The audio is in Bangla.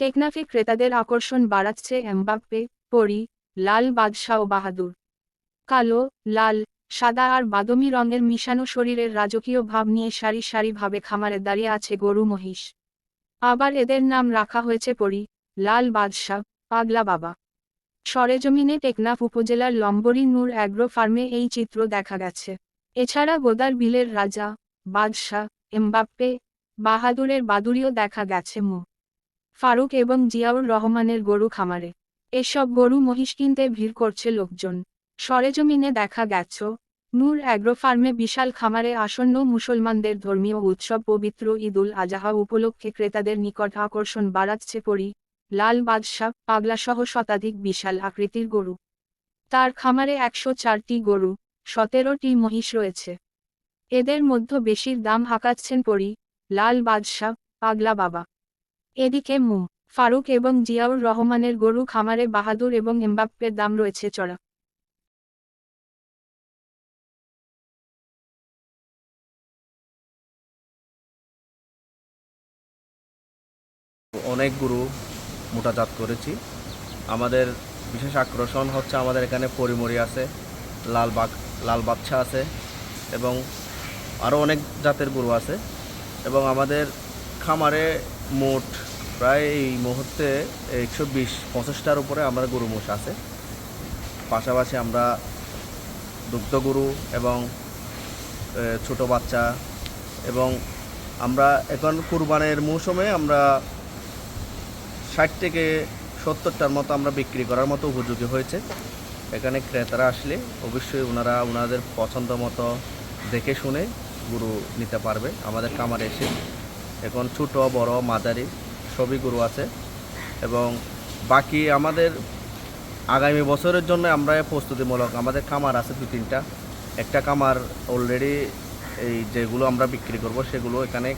টেকনাফে ক্রেতাদের আকর্ষণ বাড়াচ্ছে এমবাপ্পে, পরি, লাল বাদশাহ বাহাদুর। কালো, লাল, সাদা আর বাদমি রঙের মিশানো শরীরের রাজকীয় ভাব নিয়ে সারি সারিভাবে খামারে দাঁড়িয়ে আছে গরু মহিষ। আবার এদের নাম রাখা হয়েছে পরি, লাল বাদশাহ, পাগলা বাবা। সরেজমিনে টেকনাফ উপজেলার লম্বরী নূর অ্যাগ্রো ফার্মে এই চিত্র দেখা গেছে। এছাড়া গোদার বিলের রাজা, বাদশাহ, এমবাপ্পে, বাহাদুরের বাদুড়িও দেখা গেছে মো। ফারুক এবং জিয়াউর রহমানের গরু খামারে। এসব গরু মহিষ কিনতে ভিড় করছে লোকজন। সরেজমিনে দেখা গেছ, নূর অ্যাগ্রো ফার্মে বিশাল খামারে আসন্ন মুসলমানদের ধর্মীয় উৎসব পবিত্র ঈদুল আজাহা উপলক্ষে ক্রেতাদের নিকট আকর্ষণ বাড়াচ্ছে পরি, লাল বাদশাহ, পাগলাসহ শতাধিক বিশাল আকৃতির গরু। তার খামারে একশো চারটি গরু, সতেরোটি মহিষ রয়েছে। এদের মধ্যে বেশির দাম হাঁকাচ্ছেন পরি, লাল বাদশাহ, পাগলা বাবা। এদিকে মু, ফারুক এবং জিয়াউর রহমানের গরু খামারে বাহাদুর এবং এমবাপ্পের দাম রয়েছে চড়া। অনেক গরু মোটাজাত করেছি। আমাদের বিশেষ আকর্ষণ হচ্ছে আমাদের এখানে পরিমরি আছে লাল বাগ লাল বাচ্চা আছে এবং আরও অনেক জাতের গরু আছে এবং আমাদের খামারে মোট প্রায় এই মুহূর্তে একশো বিশ, পঁচিশটার উপরে আমরা গরু মোষ আছে। পাশাপাশি আমরা দুগ্ধ গরু এবং ছোট বাচ্চা এবং আমরা এখন কুরবানের মৌসুমে আমরা ষাট থেকে সত্তরটার মতো আমরা বিক্রি করার মতো উপযোগী হয়েছে। এখানে ক্রেতারা আসলে অবশ্যই ওনারা ওনাদের পছন্দ মতো দেখে শুনে গরু নিতে পারবে। আমাদের খামারে এসে এখন ছোট, বড়, মাঝারি সবই গরু আছে। এবং বাকি আমাদের আগামী বছরের জন্য আমরা প্রস্তুতিমূলক আমাদের খামার আছে দু তিনটা। একটা খামার অলরেডি এই যেগুলো আমরা বিক্রি করব, সেগুলো এখানে